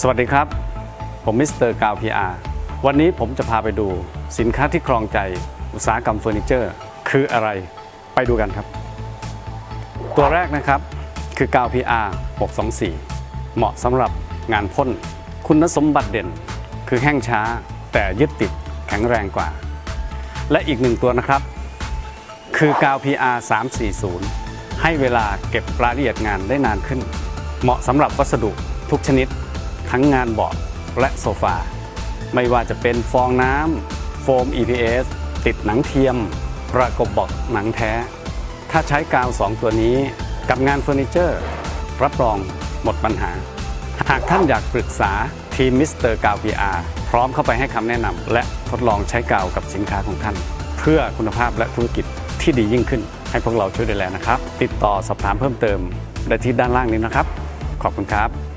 สวัสดีครับ ผมมิสเตอร์กาวพีอาร์วันนี้ผมจะพาไปดูสินค้าที่ครองใจอุตสาหกรรมเฟอร์นิเจอร์ คืออะไรไปดูกันครับ ตัวแรกนะครับคือกาว PR 624 เหมาะสำหรับงานพ่น คุณสมบัติเด่น คือแห้งช้า แต่ยึดติดแข็งแรงกว่า และอีกหนึ่งตัวนะครับ คือกาว PR 340 ให้เวลาเก็บรายละเอียดงานได้นานขึ้น เหมาะสำหรับวัสดุทุกชนิด ทั้งงานเบาะและโซฟา ไม่ว่าจะเป็นฟองน้ำโฟม EPS ติดหนังเทียม ประกบเบอกหนังแท้ ถ้าใช้กาว 2 ตัวนี้กับงานเฟอร์นิเจอร์ รับรองหมดปัญหา หากท่านอยากปรึกษาทีมมิสเตอร์กาว PR พร้อมเข้าไปให้คำแนะนำและทดลองใช้กาวกับสินค้าของท่าน เพื่อคุณภาพและธุรกิจที่ดียิ่งขึ้น ให้พวกเราช่วยดูแลนะครับ ติดต่อสอบถามเพิ่มเติมได้ที่ด้านล่างนี้นะครับ ขอบคุณครับ